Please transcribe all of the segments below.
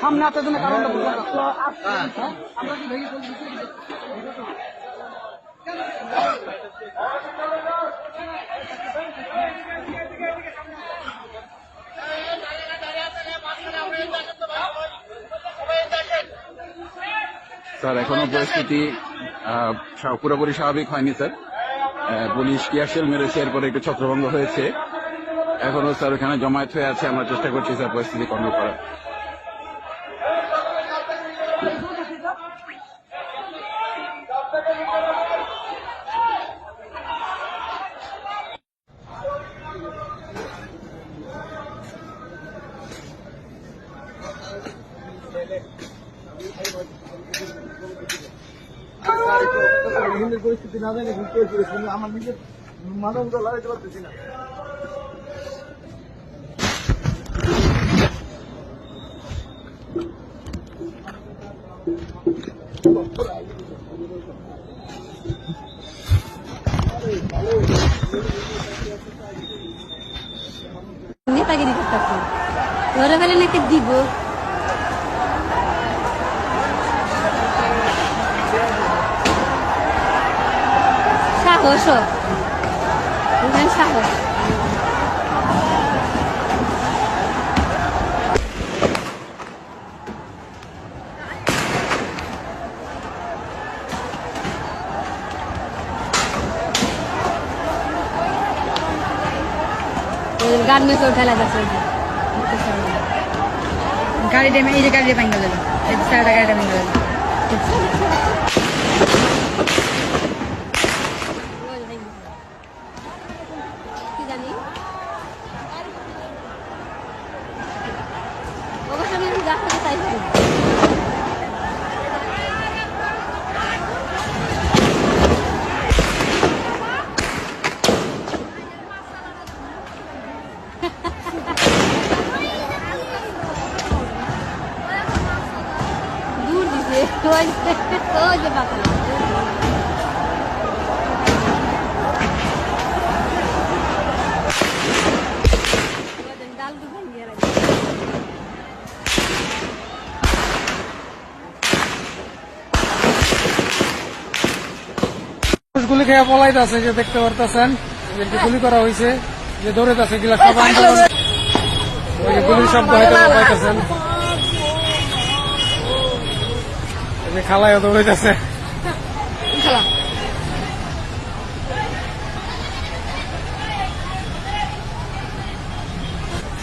সামনে? স্যার এখনও পরিস্থিতি পুরোপুরি স্বাভাবিক হয়নি স্যার পুলিশ কিয়াশেল মেরেছে? এরপরে একটু ছত্রভঙ্গ হয়েছে। এখনও স্যার ওখানে জমায়েত হয়ে আছে, আমরা চেষ্টা করছি স্যার পরিস্থিতি কন্ট্রোল করার। হিন্দের পরিস্থিতি না নেতাগিরি করতেছে ফেলে নাকি দিব। সাহস। বুঝলেন সাহস গার্মেন্টস ফেলা যাচ্ছে গাড়িটা এই যে গাড়িটা ভেঙে গেল। এই সাইডে গাড়িটা ভেঙে গেল। Dur dizi. Koy. olha, bakalım. গুলি খেয়ে পলাইতেছে যে দেখতে পারতেছেন যে কি গুলি করা হয়েছে যে দৌড়েতেছে গিলা সব আন্দোলন ওই গুলির শব্দ হয়তো পাইতেছেন। খালায় দৌড়াইতেছে।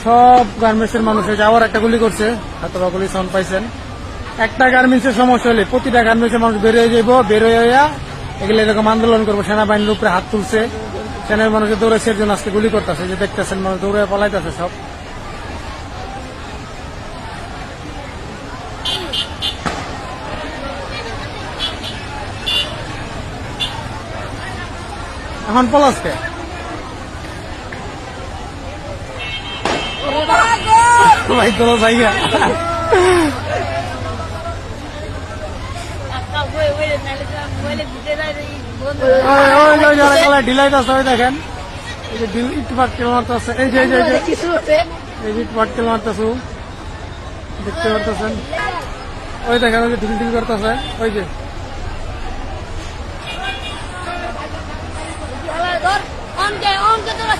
সব গার্মেন্টস এর মানুষ হয়েছে আবার একটা গুলি করছে হয়তো বা গুলি সাউন্ড পাইছেন। একটা গার্মেন্টস এর সমস্যা হলে প্রতিটা গার্মেন্টস এর মানুষ বেরোয় যাইব বেরোয় এগুলো এরকম আন্দোলন করব সেনাবাহিনীর উপরে হাত তুলছে সেনার মানুষের দৌড়াইছে এর জন্য আজকে গুলি করতেছে যে দেখতেছেন মানুষ দৌড়ে পলাইতেছে সব। এখন পলাশকে ভাই তোর জায়গা ঢিলাইতে আছে দেখেন এই যে ইট পাটকেল মারতেছে এই যে এই যে দেখতে পারতেছেন ওই দেখেন ওই যে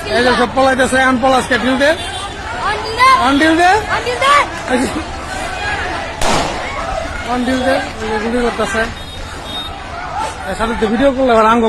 এই যে সব পলাইতেছে এখন পলাশকে ঢিল দে অন ঢিল দে এই যে অন ঢিল দে যে গুলি করতেছে সাথে ভিডিও করলে আবার আঙ্গ